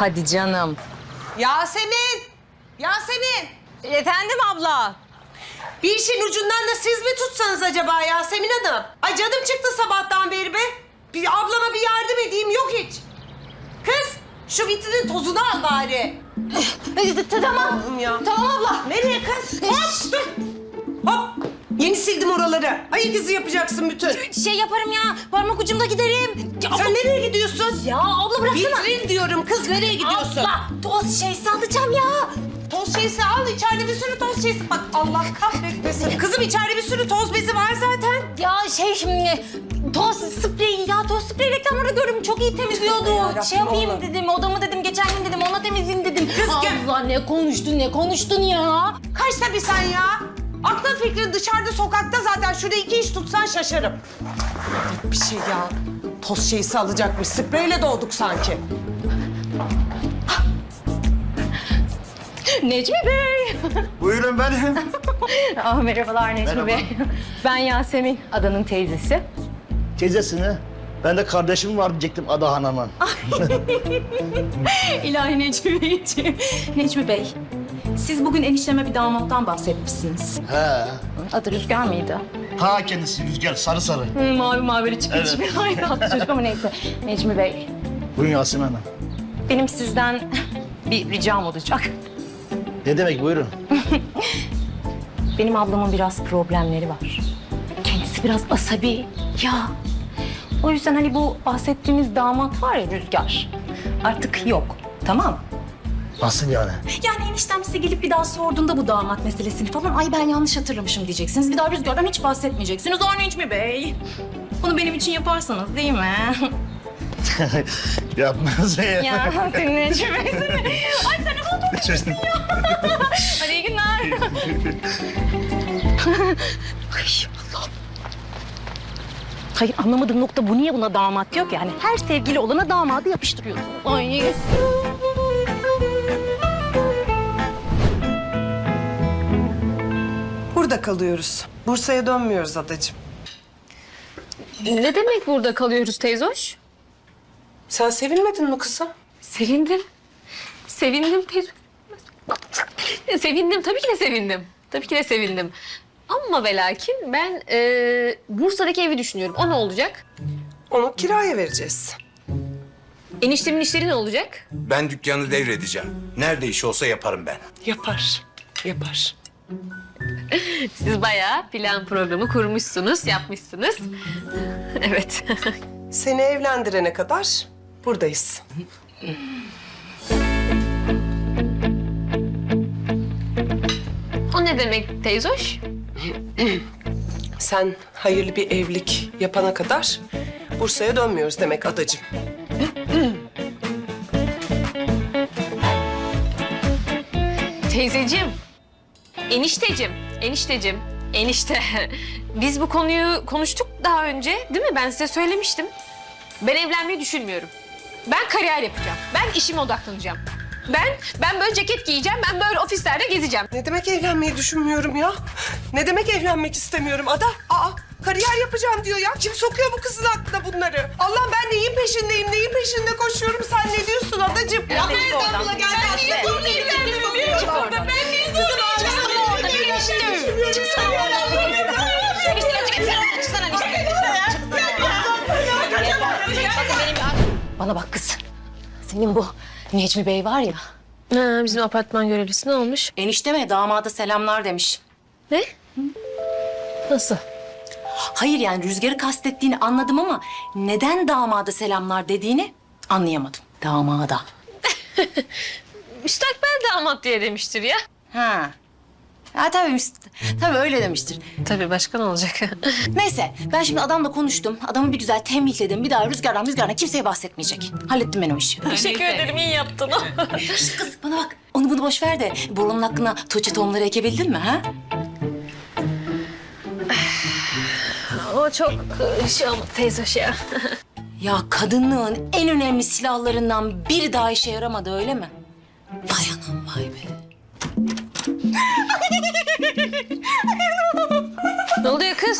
Hadi canım. Yasemin! Yasemin! Efendim abla. Bir işin ucundan da siz mi tutsanız acaba Yasemin Hanım? Ay canım çıktı sabahtan beri be. Bir ablama bir yardım edeyim yok hiç. Kız şu vitrinin tozunu al bari. Tamam. Allah'ım ya. Tamam abla. Nereye kız? Hop dur. Hop. Yeni sildim oraları. Ayak izi yapacaksın bütün. Şey yaparım ya. Parmak ucumda giderim. Ya, Sen nereye gidiyorsun? Ya abla bıraksana. Vitrin diyorum kız nereye gidiyorsun? Abla toz şeysi alacağım ya. Toz şeysi al içeride bir sürü toz şeysi. Bak Allah kahretmesin. Kızım içeride bir sürü toz bezi var zaten. Ya şey şimdi toz spreyi ya toz spreyi reklamları görüyorum çok iyi temizliyordu. Yarabbim, şey yapayım oğlum. dedim odamı dedim geçen gün dedim ona temizleyeyim dedim. Kız gel. Allah ne konuştun ne konuştun ya. Kaç tabii sen ya? Aklın fikrin dışarıda sokakta zaten. Şurada iki iş tutsan şaşarım. Bir şey ya. Toz şeysi alacakmış. Spreyle doğduk sanki. Necmi Bey. Buyurun benim. ah, merhabalar Necmi Merhaba. Bey. Ben Yasemin adanın teyzesi. Teyzesini. Ben de kardeşim var diyecektim Ada Hanım'ın. İlahi Necmi Beyciğim. Necmi Bey, siz bugün enişteme bir damattan bahsetmişsiniz. He. Adı Rüzgar mıydı? Ha kendisi Rüzgar sarı sarı. Hı, mavi mavi çıkı Evet. çıkı. Ay tatlı çocuk ama neyse. Necmi Bey, Buyurun Yasemin Hanım. benim sizden bir ricam olacak. Ne demek buyurun. Benim ablamın biraz problemleri var. Kendisi biraz asabi. Ya. O yüzden hani bu bahsettiğimiz damat var ya Rüzgar. Artık yok. Tamam mı? Nasıl yani? Yani eniştem size gelip bir daha sorduğunda bu damat meselesini falan ay ben yanlış hatırlamışım diyeceksiniz. Bir daha Rüzgar'dan hiç bahsetmeyeceksiniz. O Necmi Bey. Bunu benim için yaparsanız değil mi? Yapmaz ya. ya senin Necmi Bey seni. Ay sen ne buldun? Hadi iyi günler. Ay Allah'ım. Hayır anlamadığım nokta bu niye buna damat yok yani? Her sevgili olana damadı yapıştırıyorsun. Ay. Burada kalıyoruz. Bursa'ya dönmüyoruz adacığım. Ne demek burada kalıyoruz teyzoş? Sen sevinmedin mi kızım? Sevindim. Sevindim teyze. Sevindim. Tabii ki de sevindim. Tabii ki de sevindim. Ama ve lakin ben e, Bursa'daki evi düşünüyorum. O ne olacak? Onu kiraya vereceğiz. Eniştemin işleri ne olacak? Ben dükkanı devredeceğim. Nerede iş olsa yaparım ben. Yapar. Yapar. Siz bayağı plan programı kurmuşsunuz, yapmışsınız. evet. Seni evlendirene kadar buradayız. o ne demek teyzoş? Sen hayırlı bir evlilik yapana kadar Bursa'ya dönmüyoruz demek adacığım. Teyzeciğim, enişteciğim, eniştecim, enişte. Biz bu konuyu konuştuk daha önce değil mi? Ben size söylemiştim. Ben evlenmeyi düşünmüyorum. Ben kariyer yapacağım. Ben işime odaklanacağım. Ben ben böyle ceket giyeceğim. Ben böyle ofislerde gezeceğim. Ne demek evlenmeyi düşünmüyorum ya? Ne demek evlenmek istemiyorum Ada? Aa kariyer yapacağım diyor ya. Kim sokuyor bu kızın aklına bunları? Allah ben neyin peşindeyim, neyin peşinde koşuyorum? Sen ne diyorsun adacığım? Ya nereden bula geldi? Ben niye bunu evlenmiyorum? Bana bak kız. Senin bu Necmi Bey var ya. Ha, bizim apartman görevlisi ne olmuş? Enişteme damada selamlar demiş. Ne? Nasıl? Hayır yani rüzgarı kastettiğini anladım ama neden damada selamlar dediğini anlayamadım. Damada. Müstakbel damat diye demiştir ya. Ha. Ha tabii, tabii öyle demiştir. Tabii başka ne olacak? Neyse ben şimdi adamla konuştum. Adamı bir güzel tembihledim. Bir daha rüzgardan rüzgardan kimseye bahsetmeyecek. Hallettim ben o işi. Teşekkür ederim, iyi yaptın. Şişt kız bana bak. Onu bunu boş ver de borunun hakkına Tuğçe tohumları ekebildin mi ha? o çok şey oldu teyzoş ya. Ya kadınlığın en önemli silahlarından biri daha işe yaramadı öyle mi? Vay anam vay be. Kız?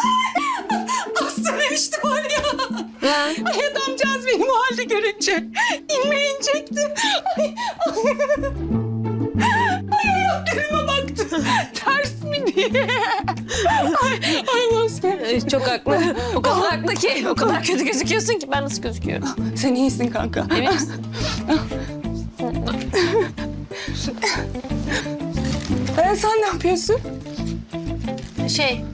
Aslan enişte var ya. Ay adamcağız benim o halde görünce. İnme inecekti. Ay, ay ayaklarıma baktı. Ters mi diye. Ay, ay maske. Ee, Çok haklı. O kadar haklı ki. O kadar kötü gözüküyorsun ki ben nasıl gözüküyorum? Sen iyisin kanka. Emin misin? Ee, sen ne yapıyorsun? Şey...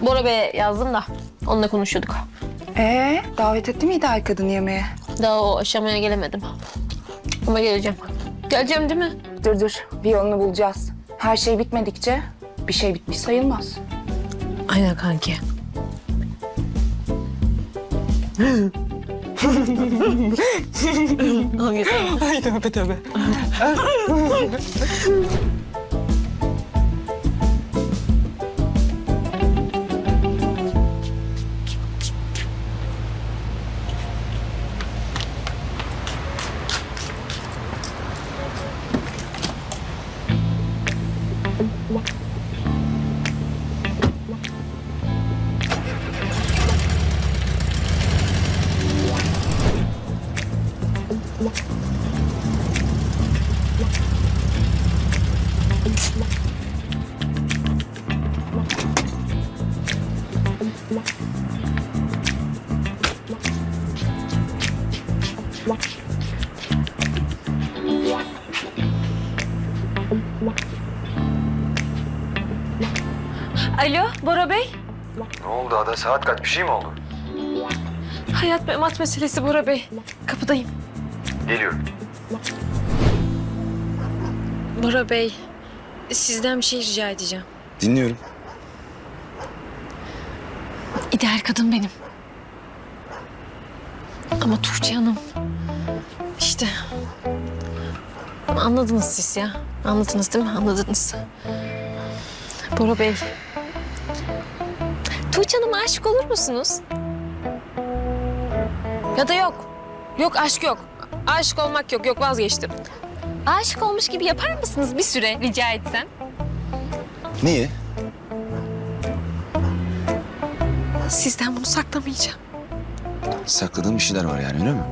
Bora Bey'e yazdım da onunla konuşuyorduk. Ee, davet etti miydi ay kadın yemeğe? Daha o aşamaya gelemedim. Ama geleceğim. Geleceğim değil mi? Dur dur, bir yolunu bulacağız. Her şey bitmedikçe bir şey bitmiş sayılmaz. Aynen kanki. Hangisi? Ay tövbe tövbe. What? Alo Bora Bey. Ne oldu Ada? Saat kaç? Bir şey mi oldu? Hayat memat meselesi Bora Bey. Kapıdayım. Geliyorum. Bora Bey, sizden bir şey rica edeceğim. Dinliyorum. İdeal kadın benim. Ama Tuğçe Hanım... işte... Anladınız siz ya. Anladınız değil mi? Anladınız. Bora Bey... Tuğçe Hanım'a aşık olur musunuz? Ya da yok. Yok aşk yok. Aşık olmak yok. Yok vazgeçtim. Aşık olmuş gibi yapar mısınız bir süre rica etsem? Niye? Sizden bunu saklamayacağım. Sakladığın bir şeyler var yani öyle mi?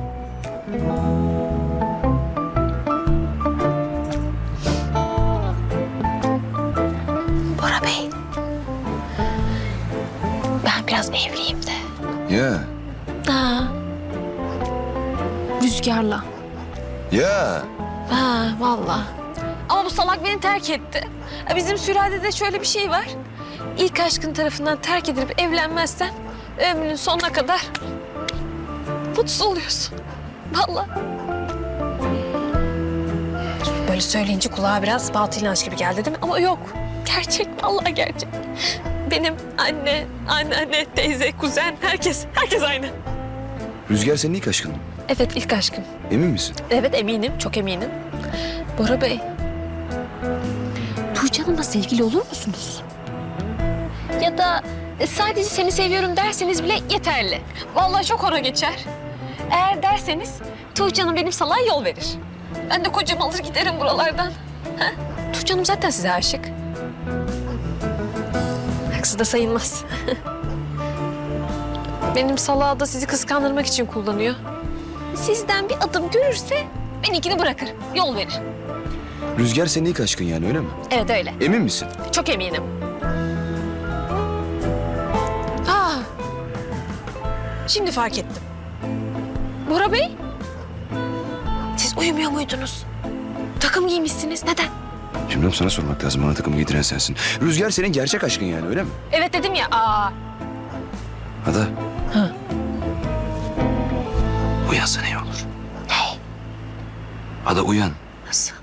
Biraz evliyim de. Ya. Ha. Rüzgarla. Ya. Ha vallahi. Ama bu salak beni terk etti. Bizim sülalede şöyle bir şey var. İlk aşkın tarafından terk edilip evlenmezsen ömrünün sonuna kadar mutsuz oluyorsun. Vallahi. Böyle söyleyince kulağa biraz batıl inanç gibi geldi değil mi? Ama yok. Gerçek, vallahi gerçek. Benim anne, anneanne, teyze, kuzen, herkes, herkes aynı. Rüzgar senin ilk aşkın mı? Evet, ilk aşkım. Emin misin? Evet eminim, çok eminim. Bora Bey, Tuğçe Hanım'la sevgili olur musunuz? Ya da e, sadece seni seviyorum derseniz bile yeterli. Vallahi çok hora geçer. Eğer derseniz Tuğçe Hanım benim salağa yol verir. Ben de kocamı alır giderim buralardan. Ha? Tuğçe Hanım zaten size aşık. Haksız da sayılmaz. benim salağı da sizi kıskandırmak için kullanıyor. Sizden bir adım görürse benimkini bırakır, yol verir. Rüzgar senin ilk aşkın yani öyle mi? Evet öyle. Emin misin? Çok eminim. Aa, şimdi fark ettim. Bora Bey, siz uyumuyor muydunuz? Takım giymişsiniz. Neden? Şimdi sana sormak lazım. Bana takımı getiren sensin. Rüzgar senin gerçek aşkın yani öyle mi? Evet dedim ya. Aa, Ada. Ha. Uyansa ne olur? Ne? Ada uyan. nasıl?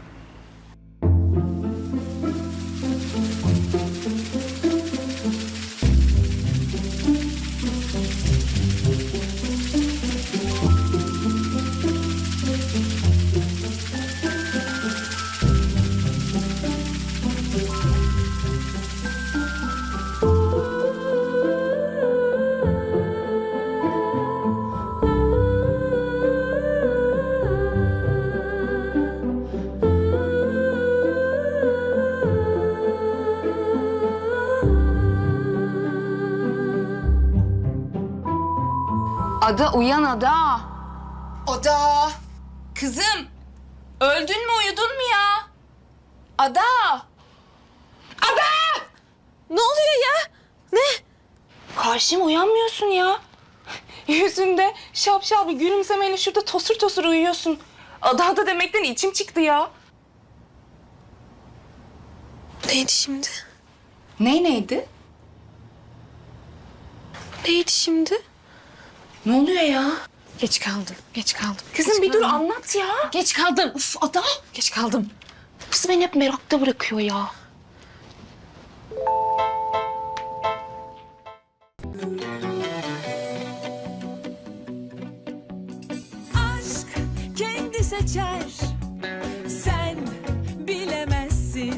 Ada uyan Ada. Ada. Kızım. Öldün mü uyudun mu ya? Ada. Ne oluyor ya? Ne? Karşım uyanmıyorsun ya. Yüzünde şapşal bir gülümsemeyle şurada tosur tosur uyuyorsun. Ada ada demekten içim çıktı ya. Neydi şimdi? Ne neydi? Neydi şimdi? Ne oluyor ya? Geç kaldım, geç kaldım. Kızım bir dur anlat ya. Geç kaldım. Uf Ada. Geç kaldım. Kız beni hep merakta bırakıyor ya.